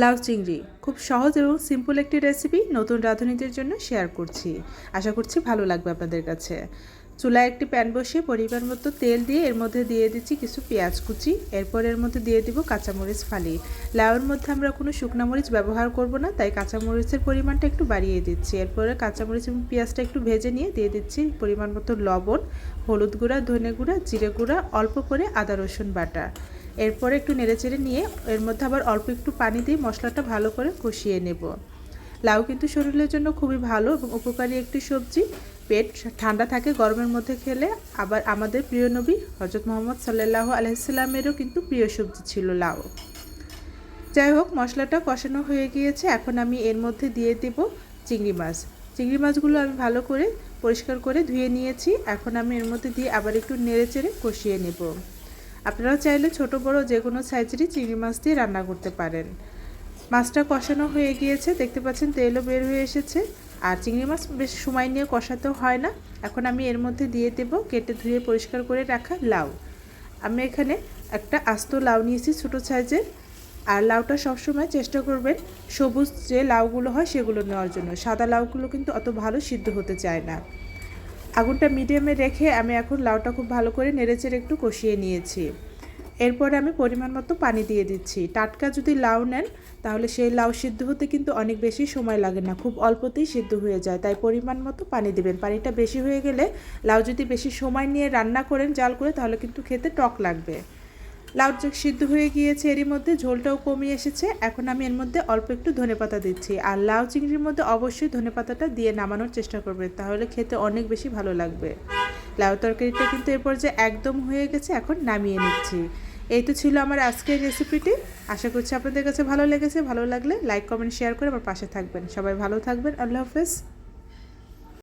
লাউ চিংড়ি। খুব সহজ এবং সিম্পল একটি রেসিপি নতুন রাঁধুনিদের জন্য শেয়ার করছি। আশা করছি ভালো লাগবে আপনাদের কাছে। চুলায় একটি প্যান বসিয়ে পরিমাণ মতো তেল দিয়ে এর মধ্যে দিয়ে দিচ্ছি কিছু পেঁয়াজ কুচি। এরপর এর মধ্যে দিয়ে দিব কাঁচামরিচ ফালি। লাউয়ের মধ্যে আমরা কোনো শুকনা মরিচ ব্যবহার করব না, তাই কাঁচামরিচের পরিমাণটা একটু বাড়িয়ে দিচ্ছি। এরপরে কাঁচামরিচ এবং পেঁয়াজটা একটু ভেজে নিয়ে দিয়ে দিচ্ছি পরিমাণ মতো লবণ, হলুদ গুঁড়া, ধনে গুঁড়া, জিরে গুঁড়া, অল্প করে আদা রসুন বাটা। এরপরে একটু নেড়েচেড়ে নিয়ে এর মধ্যে আবার অল্প একটু পানি দিয়ে মশলাটা ভালো করে কষিয়ে নেব। লাউ কিন্তু শরীরের জন্য খুবই ভালো এবং উপকারী একটি সবজি। পেট ঠান্ডা থাকে, গরমের মধ্যে খেলে। আবার আমাদের প্রিয় নবী হজরত মোহাম্মদ সাল্লাহ আলহিসাল্লামেরও কিন্তু প্রিয় সবজি ছিল লাউ। যাই হোক, মশলাটা কষানো হয়ে গিয়েছে। এখন আমি এর মধ্যে দিয়ে দেব চিংড়ি মাছ। চিংড়ি মাছগুলো আমি ভালো করে পরিষ্কার করে ধুয়ে নিয়েছি। এখন আমি এর মধ্যে দিয়ে আবার একটু নেড়ে চেড়ে কষিয়ে নেব। আপনারাও চাইলে ছোট, বড় যে কোনো সাইজেরই চিংড়ি মাছ দিয়ে রান্না করতে পারেন। মাছটা কষানো হয়ে গিয়েছে, দেখতে পাচ্ছেন তেলও বের হয়ে এসেছে। আর চিংড়ি মাছ বেশ সময় নিয়ে কষাতেও হয় না। এখন আমি এর মধ্যে দিয়ে দেব, কেটে ধুয়ে পরিষ্কার করে রাখা লাউ। আমি এখানে একটা আস্ত লাউ নিয়েছি ছোটো সাইজের আর লাউটা সবসময় চেষ্টা করবেন সবুজ যে লাউগুলো হয় সেগুলো নেওয়ার জন্য। সাদা লাউগুলো কিন্তু অত ভালো সিদ্ধ হতে চায় না। আগুনটা মিডিয়ামে রেখে আমি এখন লাউটা খুব ভালো করে নেড়েচেড়ে একটু কষিয়ে নিয়েছি। এরপরে আমি পরিমাণ মতো পানি দিয়ে দিচ্ছি। টাটকা যদি লাউ নেন, তাহলে সেই লাউ সিদ্ধ হতে কিন্তু অনেক বেশি সময় লাগে না। খুব অল্পতেই সিদ্ধ হয়ে যায়, তাই পরিমাণ মতো পানি দেবেন। পানিটা বেশি হয়ে গেলে লাউ যদি বেশি সময় নিয়ে রান্না করেন, জাল করে, তাহলে কিন্তু খেতে টক লাগবে। লাউ যে সিদ্ধ হয়ে গিয়েছে, এরই মধ্যে ঝোলটাও কমিয়ে এসেছে। এখন আমি এর মধ্যে অল্প একটু ধনেপাতা দিচ্ছি। আর লাউ চিংড়ির মধ্যে অবশ্যই ধনেপাতাটা দিয়ে নামানোর চেষ্টা করবেন তাহলে খেতে অনেক বেশি ভালো লাগবে। লাউ তরকারিটা কিন্তু এরপর যে একদম হয়ে গেছে, এখন নামিয়ে নিচ্ছি। এই তো ছিল আমার আজকের রেসিপিটি। আশা করছি আপনাদের কাছে ভালো লেগেছে। ভালো লাগলে লাইক, কমেন্ট, শেয়ার করে আমার পাশে থাকবেন। সবাই ভালো থাকবেন। আল্লাহ হাফেজ।